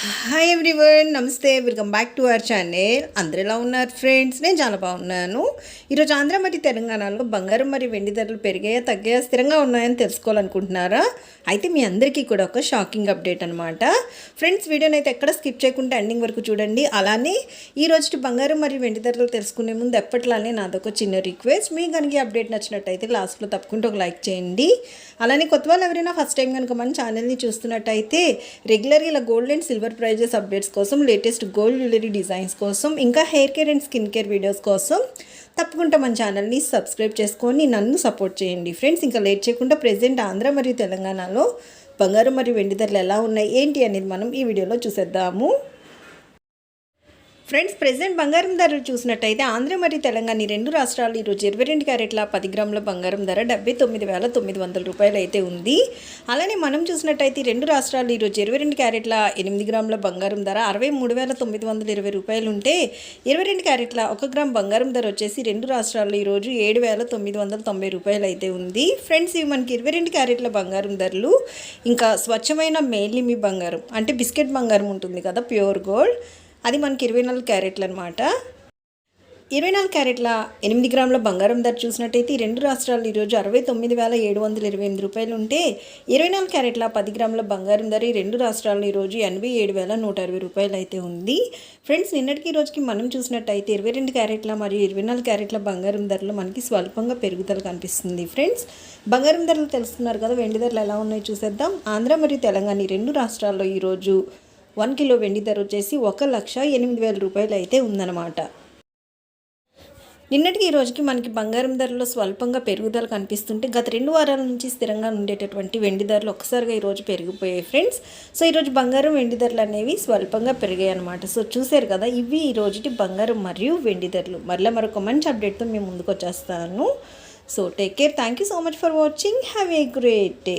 Hi everyone నమస్తే. Welcome back to our channel అందరు ఎలా ఉన్నారు ఫ్రెండ్స్ నేను చాలా బాగున్నాను. ఈరోజు ఆంధ్ర మరియు తెలంగాణలో బంగారం మరియు వెండి ధరలు పెరిగాయా తగ్గాయా స్థిరంగా ఉన్నాయని తెలుసుకోవాలనుకుంటున్నారా? అయితే మీ అందరికీ కూడా ఒక షాకింగ్ అప్డేట్ అనమాట ఫ్రెండ్స్ వీడియోని అయితే ఎక్కడ స్కిప్ చేయకుండా ఎండింగ్ వరకు చూడండి. అలానే ఈ రోజు బంగారం మరియు వెండి ధరలు తెలుసుకునే ముందు ఎప్పట్లానే నాదొక చిన్న రిక్వెస్ట్ మీకు కనుక ఈ అప్డేట్ నచ్చినట్టయితే లాస్ట్లో తప్పకుండా ఒక లైక్ చేయండి. అలానే కొత్త వాళ్ళు ఎవరైనా ఫస్ట్ టైం కనుక మన ఛానల్ని చూస్తున్నట్టయితే రెగ్యులర్గా ఇలా gold and silver prices updates కోసం లేటెస్ట్ గోల్డ్ జ్యువెలరీ డిజైన్స్ కోసం ఇంకా hair care and skin care videos కోసం తప్పకుండా మన ఛానల్ని సబ్స్క్రైబ్ చేసుకొని నన్ను సపోర్ట్ చేయండి ఫ్రెండ్స్ ఇంకా లేట్ చేయకుండా ప్రెజెంట్ ఆంధ్ర మరియు తెలంగాణలో బంగారం మరియు వెండి ధరలు ఎలా ఉన్నాయి ఏంటి అనేది మనం ఈ వీడియోలో చూసేద్దాము. ఫ్రెండ్స్ ప్రెసెంట్ బంగారం ధరలు చూసినట్టయితే ఆంధ్ర మరియు తెలంగాణ ఈ రెండు రాష్ట్రాలు ఈరోజు ఇరవై రెండు క్యారెట్ల పది గ్రాముల బంగారం ధర డెబ్బై తొమ్మిది వేల తొమ్మిది వందల రూపాయలు అయితే ఉంది. అలానే మనం చూసినట్టయితే ఈ రెండు రాష్ట్రాలు ఈరోజు ఇరవై రెండు క్యారెట్ల ఎనిమిది గ్రాముల బంగారం ధర అరవై మూడు వేల తొమ్మిది వందల ఇరవై రూపాయలు ఉంటే ఇరవై రెండు క్యారెట్ల ఒక గ్రామ్ బంగారం ధర వచ్చేసి రెండు రాష్ట్రాల్లో ఈరోజు ఏడు వేల తొమ్మిది వందల తొంభై రూపాయలు అయితే ఉంది. ఫ్రెండ్స్ ఇవి మనకి ఇరవై రెండు క్యారెట్ల బంగారం ధరలు. ఇంకా స్వచ్ఛమైన మేలిమి బంగారం అంటే బిస్కెట్ బంగారం ఉంటుంది కదా ప్యూర్ గోల్డ్. అది మనకి ఇరవై నాలుగు క్యారెట్లు అనమాట ఇరవై నాలుగు క్యారెట్ల ఎనిమిది గ్రాముల బంగారం ధర చూసినట్టయితే ఈ రెండు రాష్ట్రాలు ఈరోజు అరవై తొమ్మిది వేల ఏడు వందల ఇరవై ఎనిమిది రూపాయలు ఉంటే ఇరవై నాలుగు క్యారెట్ల పది గ్రాముల బంగారం ధర ఈ రెండు రాష్ట్రాలు ఈరోజు ఎనభై ఏడు వేల నూట అరవై రూపాయలు అయితే ఉంది. ఫ్రెండ్స్ నిన్నటికి రోజుకి మనం చూసినట్టయితే ఇరవై రెండు క్యారెట్ల మరియు ఇరవై నాలుగు క్యారెట్ల బంగారం ధరలు మనకి స్వల్పంగా పెరుగుదల కనిపిస్తుంది ఫ్రెండ్స్. బంగారం ధరలు తెలుస్తున్నారు కదా వెండి ధరలు ఎలా ఉన్నాయో చూసేద్దాం. ఆంధ్ర మరియు తెలంగాణ ఈ రెండు రాష్ట్రాల్లో ఈరోజు వన్ కిలో వెండి ధర వచ్చేసి ఒక లక్ష ఎనిమిది వేల రూపాయలు అయితే ఉందన్నమాట. నిన్నటికి ఈ రోజుకి మనకి బంగారం ధరలో స్వల్పంగా పెరుగుదల కనిపిస్తుంటే గత రెండు వారాల నుంచి స్థిరంగా ఉండేటటువంటి వెండి ధరలు ఒక్కసారిగా ఈరోజు పెరిగిపోయాయి ఫ్రెండ్స్. సో ఈరోజు బంగారం వెండి ధరలు అనేవి స్వల్పంగా పెరిగాయి అనమాట సో చూశారు కదా ఇవి ఈ రోజుటి బంగారం మరియు వెండి ధరలు. మరలా మరొక మంచి అప్డేట్తో మేము ముందుకు వచ్చేస్తాను. So take care thank you so much for watching have a great day